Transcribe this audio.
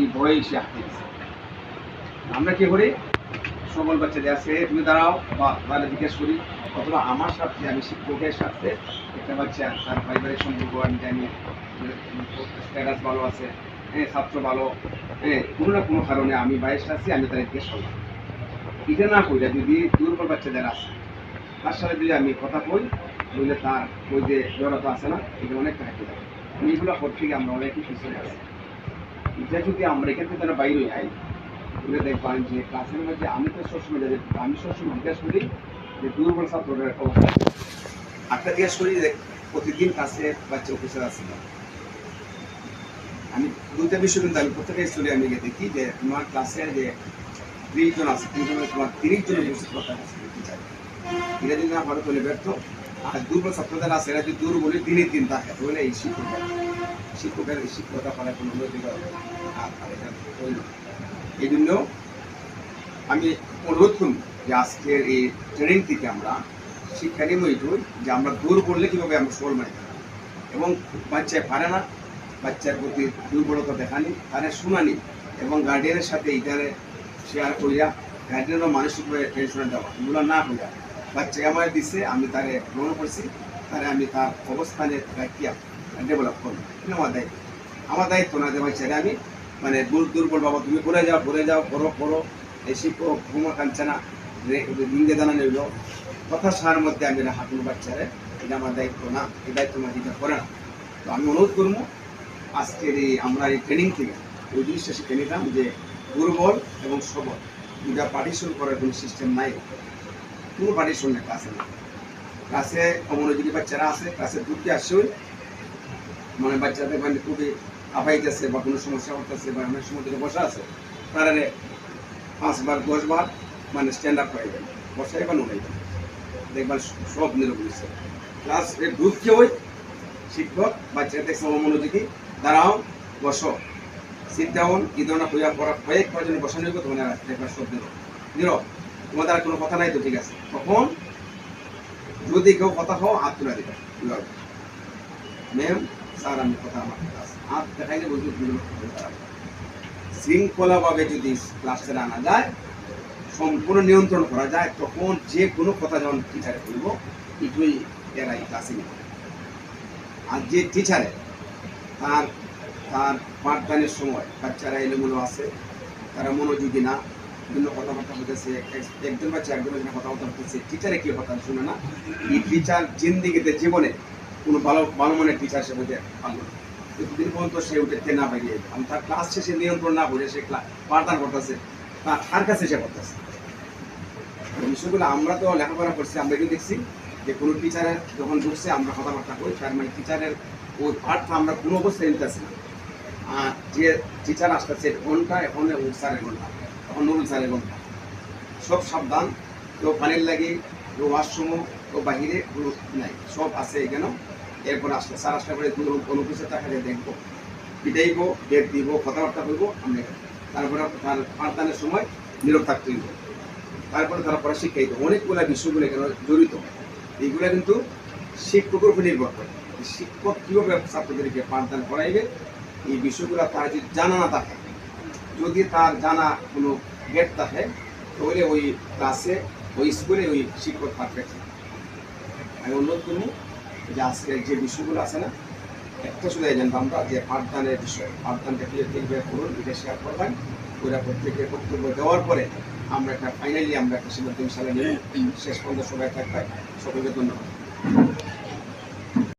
এই ভয়ে সে আমরা কি করি? সকল বাচ্চাদের আছে, তুমি দাঁড়াও, বা তাহলে জিজ্ঞেস করি, অথবা আমার সাথে আমি শিক্ষকের সাথে একটা বাচ্চা তার পারিবারিক সম্পর্ক আমি জানি স্ট্যাটাস ভালো আছে হ্যাঁ ছাত্র ভালো হ্যাঁ কোনো না কোনো কারণে আমি বাইশটা আছি, আমি তাদের জিজ্ঞেস করলাম। এটা না কইরা যদি দুর্বল বাচ্চাদের আছে, তার সাথে যদি আমি কথা কই বললে তার ওই যে জড়তা আছে না, এটা অনেক যাবে। এইগুলো করতে গিয়ে আমরা অনেকই পিছনে আছি। এটা যদি আমরা এখান থেকে তারা বাইরে যাই বলে দেখবেন যে ক্লাসের মধ্যে আমি তো সবসময় যাদের, আমি সবসময় জিজ্ঞাসা করি যে দুর্বল ছাত্রদের একটা অবস্থা। কি? জিজ্ঞাসা করি যে প্রতিদিন ক্লাসে বাচ্চা অফিসার আছে না? আমি দুইটা বিষয় কিন্তু আমি প্রত্যেকটা স্টোরি আমি গিয়ে দেখি যে তোমার ক্লাসে যে ত্রিশ জন আছে, ত্রিশ জনের তোমার তিরিশ জনের উপস্থিত কথা আছে টিচার এটা যদি না পারো তাহলে ব্যর্থ, আর দুর্বল ছাত্রদের আছে, এরা যদি দুর্বলের দিনের দিন থাকে তাহলে এই শিক্ষকের শিক্ষকের শিক্ষকতা করার কোনো নৈতিক আর আর এটা হইল না। এই জন্য আমি অনুরোধ করব যে আজকের এই ট্রেনিং থেকে আমরা শিক্ষা নিব এইটুই যে আমরা দূর করলে কীভাবে আমরা সরল মানে। এবং বাচ্চায় পারে না, বাচ্চার প্রতি দুর্বলতা দেখানি তারা শুনানি এবং গার্ডিয়ানের সাথে এইটারে শেয়ার করিয়া গার্ডিয়ানও মানসিকভাবে টেনশনে দেওয়া, এগুলো না হইয়া বাচ্চাকে আমার দিচ্ছে আমি তারে গ্রহণ করছি। তারে আমি তার অবস্থানে রাখিয়া ডেভেলপ করব। এটা আমার দায়িত্ব। আমার দায়িত্ব না যে বাচ্চারে আমি মানে দূর দুর্বল বাবা, তুমি করে যাও করে যাও করো করো, এই শিক্ষক ঘুমো কানছে না লিঙ্গে দানা নিল কথা সার মধ্যে আমি হাঁটুনো বাচ্চারে, এটা আমার দায়িত্ব না, এই দায়িত্ব আমার দিতে করে না। তো আমি অনুরোধ করব, আজকের এই আমরা এই ট্রেনিং থেকে, ওই জিনিসটা শিখে নিলাম যে দুর্বল এবং সবল দুটা পার্টিশন করার কোনো সিস্টেম নাই। কোনো পার্টিশন নেই ক্লাসে না ক্লাসে অমনোযোগী বাচ্চারা আছে, ক্লাসে ঢুকতে আসছেও মানে বাচ্চাদের মানে খুবই আপাইতেছে বা কোনো সমস্যা হতেছে বা অনেক সময় যদি বসা আছে, তারা পাঁচবার, দশবার মানে স্ট্যান্ড আপ হয়ে যাবে বসাই বা নুড়াই যাবে দেখবার সব নিরবলিছে ক্লাস ঢুকতে ওই শিক্ষক বাচ্চাদের সমমনোযোগী দাঁড়াও, বসো। সিট ডাউন এই ধরনের হইয়া পড়া, কয়েক কয়েকজন বসানো হইব তোমার দেখবার সব নিরব নীরব তোমাদের আর কোনো কথা নাই তো, ঠিক আছে? তখন যদি কেউ কথা হও হাত তুলে দিবে। ম্যাম স্যার আমি কথা আমার হাত দেখাইলে বলতে শৃঙ্খলাভাবে যদি ক্লাসে আনা যায়, সম্পূর্ণ নিয়ন্ত্রণ করা যায়, তখন যে কোনো কথা যখন টিচারে বলব এটুই এরাই ক্লাসে নেবে আর যে টিচারে তার তার পাঠদানের সময় বাচ্চারা এলোমেলো আছে, তারা মনোযোগী না বিভিন্ন কথাবার্তা হতেছে এক- একজন বাচ্চা একজনের সঙ্গে কথাবার্তা হতেছে টিচারে কি কথা শুনে না? এই টিচার জিন্দিগিতে জীবনে কোনো ভালো ভালো মানের টিচার সে হতে পারল না। যতদিন পর্যন্ত সে উঠে না বেরিয়ে আমি তার ক্লাস শেষে নিয়ন্ত্রণ না করে সে ক্লাস পাঠদান করতেছে তার তার কাছে সে করতেছে বিষয়গুলো আমরা তো লেখাপড়া করছি, আমরা কি দেখছি যে কোনো টিচারের যখন ঢুকছে, আমরা কথাবার্তা করি তার মানে টিচারের ওই পাঠটা আমরা কোনো অবস্থায় নিতেছি না। আর যে টিচার আসতেছে ঘণ্টা এখন ওই স্যারের ঘণ্টা। নুরুল স্যারের ঘণ্টা সব সাবধান, কেউ পানির লাগে, কেউ ওয়াশরুম কেউ বাহিরে কোনো নাই। সব আছে এখানে এরপর আসলে স্যার আসলে পরে অনুপস্থিত টাকা দিয়ে দেখব, পিটাইবো ডেট দিব, কথাবার্তা বলব, আমরা তারপরে তার পাঠদানের সময় নীরব থাকতে হইব। তারপরে তারা পরে শিক্ষায়িত অনেকগুলো বিষয়গুলো এখানে জড়িত। এইগুলো কিন্তু শিক্ষকের উপর নির্ভর করে। শিক্ষক কীভাবে ছাত্রদেরকে পাঠদান করাইবে, এই বিষয়গুলো তারা যদি জানা না থাকে যদি তার জানা কোনো গেট থাকে, তাহলে ওই ক্লাসে ওই স্কুলে ওই শিক্ষক পারফেক্ট আমি অনুরোধ করব যে আজকে যে বিষয়গুলো আছে না, একটা শুধু জানব আমরা যে পাঠদানের বিষয় পাঠদানটা কি দেখবে করুন এটা শেয়ার করবেন ওরা প্রত্যেকে বক্তব্য দেওয়ার পরে আমরা একটা ফাইনালি আমরা একটা সিদ্ধান্ত ইনশাল্লাহ শেষ পর্যন্ত সবাই থাকবে। সকলকে ধন্যবাদ।